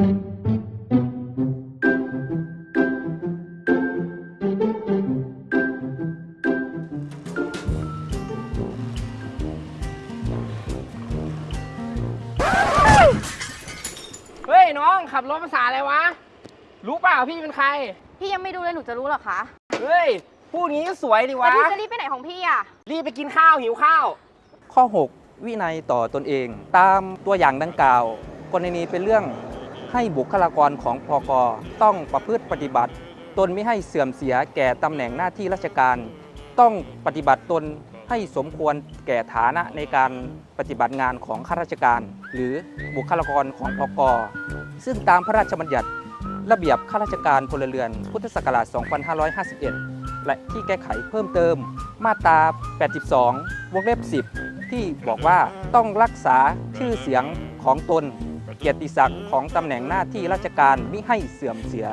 เฮ้ยน้องขับรถภาษาอะไรวะ รู้เปล่าพี่เป็นใคร พี่ยังไม่ดูเลยหนูจะรู้เหรอคะเฮ้ยพูดงี้ก็สวยดิแล้ววะ พี่จะรีบไปไหนของพี่อะ รีบไปกินข้าวหิวข้าว ข้อ 6 วินัยต่อตนเอง ตามตัวอย่างดังกล่าว กรณีเป็นเรื่อง ให้บุคลากรของพกต้องประพฤติปฏิบัติ ตนไม่ให้เสื่อมเสียแก่ตำแหน่งหน้าที่ราชการ ต้องปฏิบัติตนให้สมควรแก่ฐานะในการปฏิบัติงานของข้าราชการ หรือบุคลากรของพกซึ่งตามพระราชบัญญัติระเบียบข้าราชการพลเรือน พุทธศักราช 2551 และที่แก้ไขเพิ่มเติม มาตรา 82 วงเล็บ 10 ที่บอกว่าต้องรักษาชื่อเสียงของตน เกียรติศักดิ์ของตำแหน่งหน้าที่ราชการมิให้เสื่อมเสีย